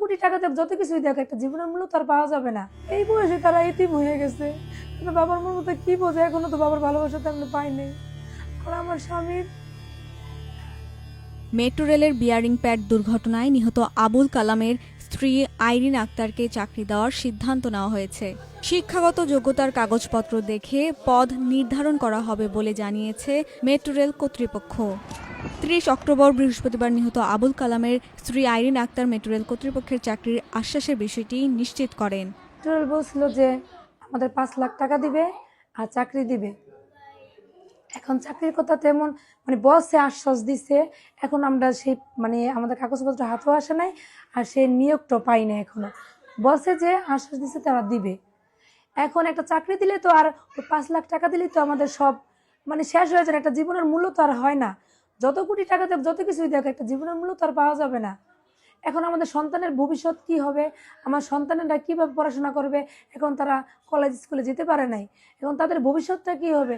কোটি টাকা দেখ, যত কিছুই দেখ, একটা জীবনের মূল্য তার পাওয়া যাবে না। এই বয়সে তারা এতিম হয়ে গেছে। বাবার মন মতো কি বোঝে? এখনও তো বাবার ভালোবাসা তেমন পাইনি আর আমার স্বামীর মেট্রো রেলের বিয়ারিং প্যাড দুর্ঘটনায় নিহত আবুল কালামের স্ত্রী আইরিন আক্তারকে চাকরি দেওয়ার সিদ্ধান্ত নেওয়া হয়েছে। শিক্ষাগত যোগ্যতার কাগজপত্র দেখে পদ নির্ধারণ করা হবে বলে জানিয়েছে মেট্রো রেল কর্তৃপক্ষ। ত্রিশ অক্টোবর বৃহস্পতিবার নিহত আবুল কালামের স্ত্রী আইরিন আক্তার মেট্রো রেল কর্তৃপক্ষের চাকরির আশ্বাসের বিষয়টি নিশ্চিত করেন। বলছিল যে আমাদের পাঁচ লাখ টাকা দিবে আর চাকরি দিবে। এখন চাকরির কথা তেমন মানে বসে আশ্বাস দিছে, এখন আমরা সেই মানে আমাদের কাগজপত্র হাতেও আসে নাই আর সেই নিয়োগটা পাই না এখনও। বসে যে আশ্বাস দিছে তারা দিবে। এখন একটা চাকরি দিলে তো আর পাঁচ লাখ টাকা দিলেই তো আমাদের সব মানে শেষ হয়ে যায় একটা জীবনের মূল্য তো আর হয় না। যত কোটি টাকা দেখ, যত কিছুই দেখ, একটা জীবনের মূল্য তো আর পাওয়া যাবে না। এখন আমাদের সন্তানের ভবিষ্যৎ কি হবে? আমার সন্তানেরা কীভাবে পড়াশোনা করবে? এখন তারা কলেজ স্কুলে যেতে পারে নাই। এখন তাদের ভবিষ্যৎটা কি হবে?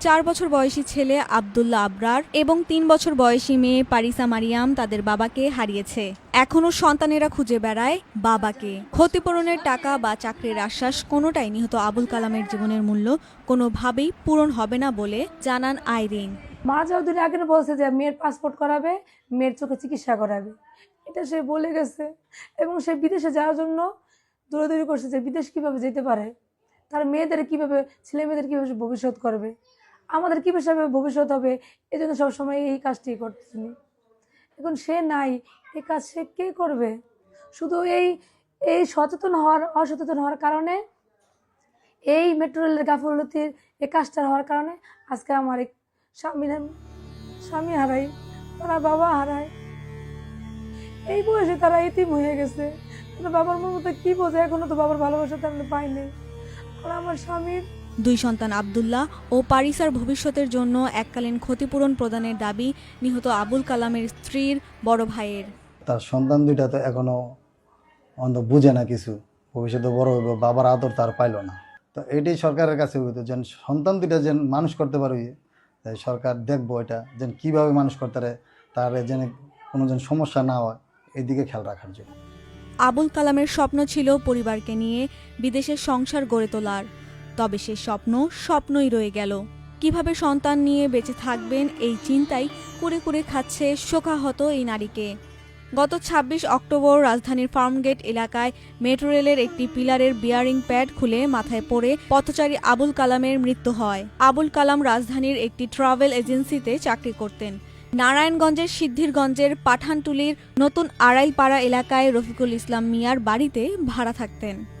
চার বছর বয়সী ছেলে আবদুল্লাহ আবরার এবং তিন বছর বয়সী মেয়ে পারিসা মারিয়াম তাদের বাবাকে হারিয়েছে। এখনও সন্তানেরা খুঁজে বেড়ায় বাবাকে। ক্ষতিপূরণের টাকা বা চাকরির আশ্বাস কোনোটাই নিহত আবুল কালামের জীবনের মূল্য কোনোভাবেই পূরণ হবে না বলে জানান আইরিন। মা চৌধুরী আগে বলছে যে মেয়ের পাসপোর্ট করাবে, মেয়ের চোখে চিকিৎসা করাবে। এটা সে বলে গেছে। এবং সে বিদেশে যাওয়ার জন্য দৌড়াদৌড়ি করছে যে বিদেশ কীভাবে যেতে পারে? তার মেয়েদের কীভাবে, ছেলে মেয়েদের কীভাবে ভবিষ্যৎ করবে? আমাদের কী কীভাবে ভবিষ্যৎ হবে? এই জন্য সবসময় এই কাজটি করতেছি এখন সে নাই, এই কাজ সে কে করবে? শুধু এই এই সচেতন হওয়ার, অসচেতন হওয়ার কারণে, এই মেট্রো রেলের গাফলতির, এই কাজটা হওয়ার কারণে আজকে আমার এই স্বামী স্বামী হারাই তারা বাবা হারায়। এই বয়সে তারা এতিম হয়ে গেছে। কিন্তু বাবার মন মতো কি বোঝে? এখনও তো বাবার ভালোবাসা তেমন পাইনি আর আমার স্বামীর দুই সন্তান আবদুল্লাহ ও পারিসার ভবিষ্যতের জন্য এককালীন ক্ষতিপূরণ প্রদানের দাবি নিহত আবুল কালামের স্ত্রীর বড় ভাইয়ের। তার সন্তান দুইটা তো এখনও অন্ত বুঝে না কিছু। ভবিষ্যতে বড় হইব বাবার আদর তার পাইলো না। তো এটাই সরকারের কাছে যেন সন্তান দুইটা যেন মানুষ করতে পারবে সরকার দেখব এটা, যেন কীভাবে মানুষ করতে পারে তার যেন কোনো যেন সমস্যা না হয়, এদিকে খেয়াল রাখার জন্য। আবুল কালামের স্বপ্ন ছিল পরিবারকে নিয়ে বিদেশে সংসার গড়ে তোলার, তবে সে স্বপ্ন স্বপ্নই রয়ে গেল। কীভাবে সন্তান নিয়ে বেঁচে থাকবেন এই চিন্তাই করে করে খাচ্ছে শোকাহত এই নারীকে। গত ২৬ অক্টোবর রাজধানীর ফার্মগেট এলাকায় মেট্রো রেলের একটি পিলারের বিয়ারিং প্যাড খুলে মাথায় পড়ে পথচারী আবুল কালামের মৃত্যু হয়। আবুল কালাম রাজধানীর একটি ট্রাভেল এজেন্সিতে চাকরি করতেন। নারায়ণগঞ্জের সিদ্ধিরগঞ্জের পাঠানটুলির নতুন আড়াইপাড়া এলাকায় রফিকুল ইসলাম মিয়ার বাড়িতে ভাড়া থাকতেন।